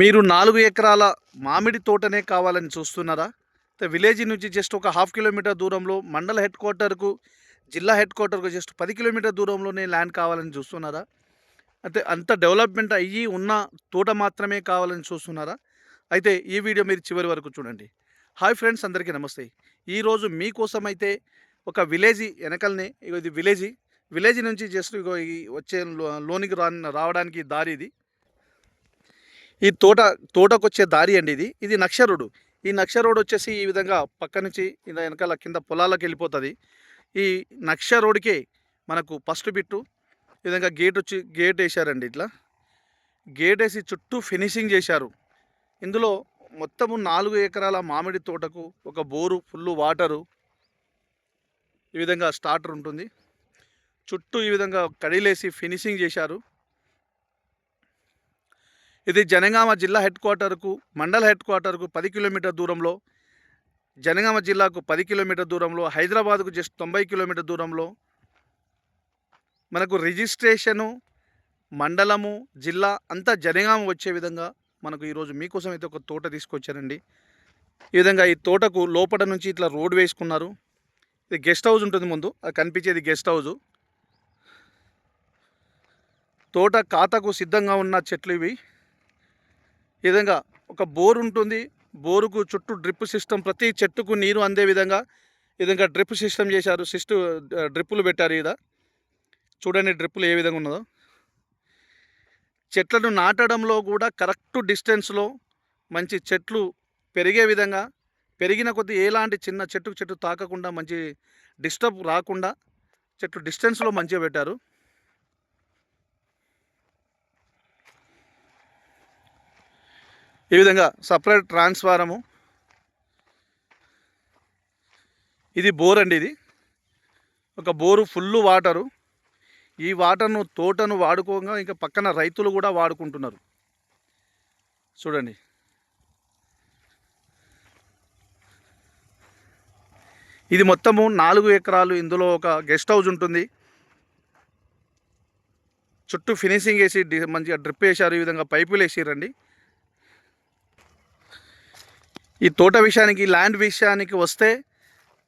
మీరు నాలుగు ఎకరాల మామిడి తోటనే కావాలని చూస్తున్నారా? అయితే విలేజ్ నుంచి జస్ట్ ఒక హాఫ్ కిలోమీటర్ దూరంలో మండల హెడ్ క్వార్టర్కు జిల్లా హెడ్ క్వార్టర్కు జస్ట్ పది కిలోమీటర్ దూరంలోనే ల్యాండ్ కావాలని చూస్తున్నారా? అయితే అంత డెవలప్మెంట్ అయ్యి ఉన్న తోట మాత్రమే కావాలని చూస్తున్నారా? అయితే ఈ వీడియో మీరు చివరి వరకు చూడండి. హాయ్ ఫ్రెండ్స్ అందరికీ నమస్తే. ఈరోజు మీకోసం అయితే ఒక విలేజీ వెనకల్నే ఇగో ఇది విలేజీ. విలేజ్ నుంచి జస్ట్ ఇగో ఈ వచ్చే లోనికి రా రావడానికి దారి ఇది. ఈ తోట తోటకు వచ్చే దారి అండి ఇది. ఇది నక్ష రోడ్డు ఈ నక్ష రోడ్ వచ్చేసి ఈ విధంగా పక్క నుంచి ఇలా వెనకాల కింద పొలాలకు వెళ్ళిపోతుంది. ఈ నక్ష రోడ్కే మనకు ఫస్ట్ బిట్టు ఈ విధంగా గేట్ వచ్చి గేట్ వేశారండి ఇట్లా. గేట్ వేసి చుట్టూ ఫినిషింగ్ చేశారు. ఇందులో మొత్తము నాలుగు ఎకరాల మామిడి తోటకు ఒక బోరు ఫుల్ వాటరు ఈ విధంగా స్టార్టర్ ఉంటుంది. చుట్టూ ఈ విధంగా కడిలేసి ఫినిషింగ్ చేశారు. ఇది జనగామ జిల్లా హెడ్ క్వార్టర్కు మండల హెడ్ క్వార్టర్కు పది కిలోమీటర్ దూరంలో జనగామ జిల్లాకు పది కిలోమీటర్ దూరంలో హైదరాబాద్కు జస్ట్ తొంభై కిలోమీటర్ దూరంలో మనకు రిజిస్ట్రేషను మండలము జిల్లా అంతా జనగామ వచ్చే విధంగా మనకు ఈరోజు మీకోసం అయితే ఒక తోట తీసుకొచ్చారండి. ఈ విధంగా ఈ తోటకు లోపల నుంచి ఇట్లా రోడ్ వేసుకున్నారు. ఇది గెస్ట్ హౌస్ ఉంటుంది ముందు అది కనిపించేది గెస్ట్ హౌస్. తోట ఖాతాకు సిద్ధంగా ఉన్న చెట్లు ఇవి. ఈ విధంగా ఒక బోర్ ఉంటుంది. బోరుకు చుట్టూ డ్రిప్ సిస్టమ్ ప్రతి చెట్టుకు నీరు అందే విధంగా ఈ విధంగా డ్రిప్ సిస్టమ్ చేశారు. సిస్టు డ్రిప్పులు పెట్టారు ఇదా చూడండి డ్రిప్పులు ఏ విధంగా ఉన్నదో. చెట్లను నాటడంలో కూడా కరెక్ట్ డిస్టెన్స్లో మంచి చెట్లు పెరిగే విధంగా పెరిగిన కొద్దీ ఎలాంటి చిన్న చెట్టుకు చెట్టు తాకకుండా మంచి డిస్టర్బ్ రాకుండా చెట్లు డిస్టెన్స్లో మంచిగా పెట్టారు. ఈ విధంగా సపరేట్ ట్రాన్స్ఫారము. ఇది బోర్ అండి ఇది. ఒక బోరు ఫుల్ వాటరు. ఈ వాటర్ను తోటను వాడుకోగా ఇంకా పక్కన రైతులు కూడా వాడుకుంటున్నారు. చూడండి. ఇది మొత్తము నాలుగు ఎకరాలు. ఇందులో ఒక గెస్ట్ హౌస్ ఉంటుంది. చుట్టూ ఫినిషింగ్ వేసి మంచిగా డ్రిప్ వేశారు. ఈ విధంగా పైపులు వేసిరండి. ఈ తోట విషయానికి ల్యాండ్ విషయానికి వస్తే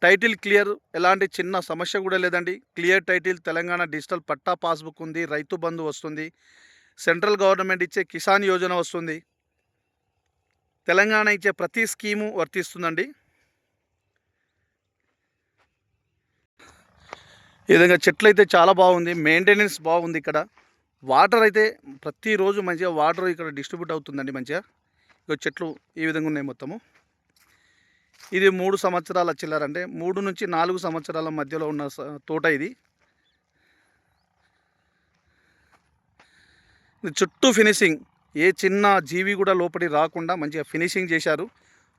టైటిల్ క్లియర్ ఎలాంటి చిన్న సమస్య కూడా లేదండి. క్లియర్ టైటిల్ తెలంగాణ డిజిటల్ పట్టా పాస్బుక్ ఉంది రైతు బంధు వస్తుంది సెంట్రల్ గవర్నమెంట్ ఇచ్చే కిసాన్ యోజన వస్తుంది. తెలంగాణ ఇచ్చే ప్రతి స్కీము వర్తిస్తుందండి. ఈ విధంగా చెట్లు అయితే చాలా బాగుంది మెయింటెనెన్స్ బాగుంది ఇక్కడ. వాటర్ అయితే ప్రతిరోజు మంచిగా వాటర్ ఇక్కడ డిస్ట్రిబ్యూట్ అవుతుందండి మంచిగా. ఇక చెట్లు ఈ విధంగా ఉన్నాయి మొత్తము. ఇది మూడు సంవత్సరాల చిల్లర అంటే మూడు నుంచి నాలుగు సంవత్సరాల మధ్యలో ఉన్న తోట ఇది. చుట్టూ ఫినిషింగ్. ఏ చిన్న జీవి కూడా లోపలి రాకుండా మంచిగా ఫినిషింగ్ చేశారు.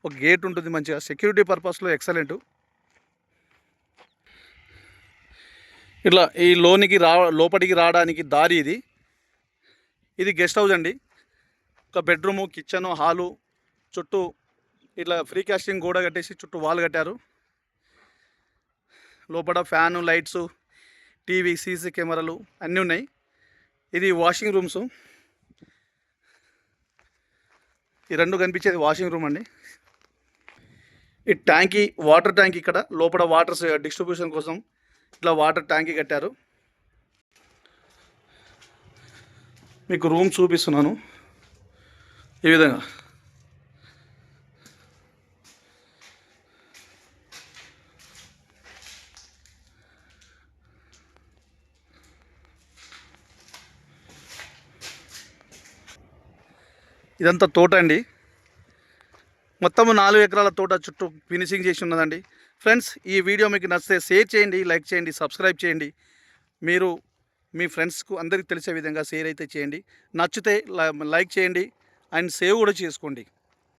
ఒక గేట్ ఉంటుంది మంచిగా. సెక్యూరిటీ పర్పస్లో ఎక్సలెంట్. ఇట్లా ఈ లోనికి రా లోపలికి రావడానికి దారి ఇది. ఇది గెస్ట్ హౌస్ అండి. ఒక బెడ్రూము కిచెను హాలు చుట్టూ ఇట్లా ఫ్రీ కాస్టింగ్ గోడ కట్టేసి చుట్టూ వాల్ కట్టారు. లోపల ఫ్యాను లైట్స్ టీవీ సీసీ కెమెరాలు అన్నీ ఉన్నాయి. ఇది వాషింగ్ రూమ్స్. ఈ రెండు కనిపించేది వాషింగ్ రూమ్ అండి. ఈ ట్యాంకీ వాటర్ ట్యాంక్ ఇక్కడ. లోపల వాటర్ డిస్ట్రిబ్యూషన్ కోసం ఇట్లా వాటర్ ట్యాంకీ కట్టారు. మీకు రూమ్ చూపిస్తున్నాను. ఈ విధంగా. ఇదంతా తోట అండి. మొత్తం నాలుగు ఎకరాల తోట చుట్టూ ఫినిషింగ్ చేసి ఉన్నదండి. ఫ్రెండ్స్ ఈ వీడియో మీకు నచ్చితే షేర్ చేయండి లైక్ చేయండి సబ్స్క్రైబ్ చేయండి. మీరు మీ ఫ్రెండ్స్కు అందరికీ తెలిసే విధంగా షేర్ అయితే చేయండి. నచ్చితే లైక్ చేయండి అండ్ సేవ్ కూడా చేసుకోండి.